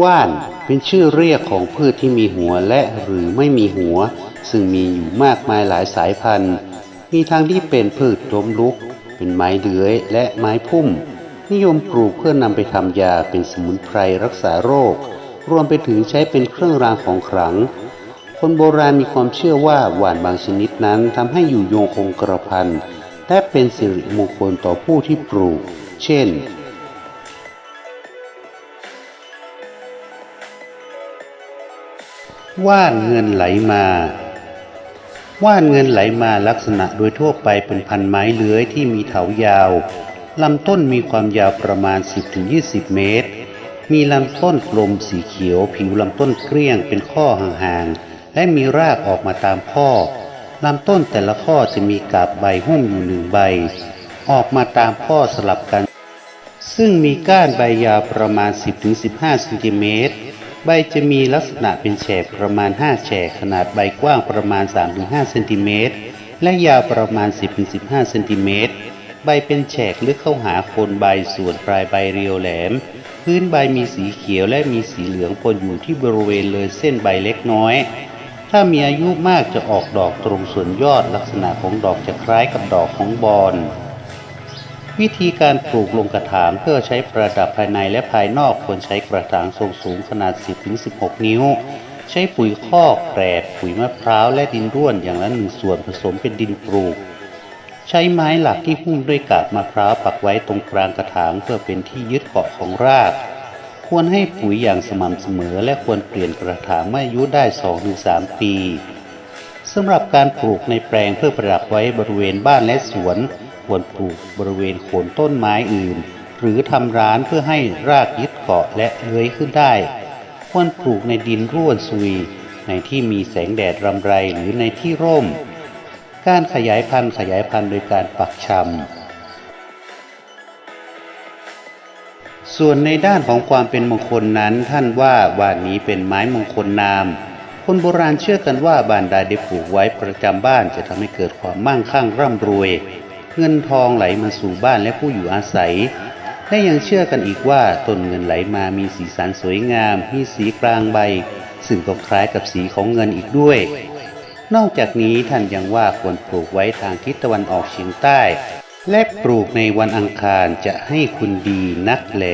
ว่านเป็นชื่อเรียกของพืชที่มีหัวและหรือไม่มีหัว ซึ่งมีอยู่มากมายหลายสายพันธุ์ มีทั้งที่เป็นพืชล้มลุก เป็นไม้เลื้อยและไม้พุ่ม นิยมปลูกเพื่อนำไปทำยาเป็นสมุนไพรรักษาโรค รวมไปถึงใช้เป็นเครื่องรางของขลัง คนโบราณมีความเชื่อว่าหวานบางชนิดนั้นทำให้อยู่โยงคงกระพันและเป็นสิริมงคลต่อผู้ที่ปลูก เช่น ว่านเงินไหลมา ว่านเงินไหลมาลักษณะโดยทั่วไปเป็นพันไม้เลื้อยที่มีเถายาวลำต้นมีความยาวประมาณ 10-20 เมตร มีลำต้นกลมสีเขียว ผิวลำต้นเกลี้ยงเป็นข้อห่างๆ และมีรากออกมาตามข้อลำต้นแต่ละข้อจะมีกาบใบหุ้มอยู่หนึ่งใบ ออกมาตามข้อสลับกัน ซึ่งมีก้านใบยาวประมาณ 10-15เซนติเมตร ใบจะมีลักษณะเป็นแฉกประมาณ 5 แฉกขนาดใบกว้างประมาณ 3-5เซนติเมตรและยาวประมาณ 10-15เซนติเมตรใบเป็นแฉกลึกเข้าหาโคนใบส่วนปลายใบเรียวแหลม พื้นใบมีสีเขียวและมีสีเหลืองปนอยู่ที่บริเวณเลยเส้นใบเล็กน้อย ถ้ามีอายุมากจะออกดอกตรงส่วนยอดลักษณะของดอกจะคล้ายกับดอกของบอน วิธีการปลูกลงกระถางเพื่อใช้ประดับภายในและภายนอกควรใช้กระถางทรงสูงขนาด 10-16 นิ้ว ใช้ปุ๋ยคอกแกรดปุ๋ยมะพร้าวและดินร่วนอย่างละหนึ่งส่วนผสมเป็นดินปลูก ใช้ไม้หลักที่หุ้มด้วยกาบมะพร้าวปักไว้ตรงกลางกระถางเพื่อเป็นที่ยึดเกาะของราก ควรให้ปุ๋ยอย่างสม่ำเสมอ และควรเปลี่ยนกระถางเมื่ออายุได้ 2-3 ปีสำหรับการปลูกในแปลงเพื่อประดับไว้บริเวณบ้านและสวน ควรปลูกบริเวณโคนต้นไม้อื่น หรือทำร้านเพื่อให้รากยึดเกาะและเลื้อยขึ้นได้ ควรปลูกในดินร่วนซุย ในที่มีแสงแดดรำไรหรือในที่ร่ม การขยายพันธุ์ขยายพันธุ์โดยการปักชำส่วนในด้านของความเป็นมงคลนั้นท่านว่าว่านนี้เป็นไม้มงคลนามคนโบราณเชื่อกันว่าบานใดได้ปลูกไว้ประจำบ้านจะทำให้เกิดความมั่งคั่งร่ำรวย เงินทองไหลมาสู่บ้านและผู้อยู่อาศัย และยังเชื่อกันอีกว่าต้นเงินไหลมามีสีสันสวยงาม มีสีกลางใบ ซึ่งก็คล้ายกับสีของเงินอีกด้วย นอกจากนี้ท่านยังว่าควรปลูกไว้ทางทิศตะวันออกเฉียงใต้ และปลูกในวันอังคารจะให้คุณดีนักแล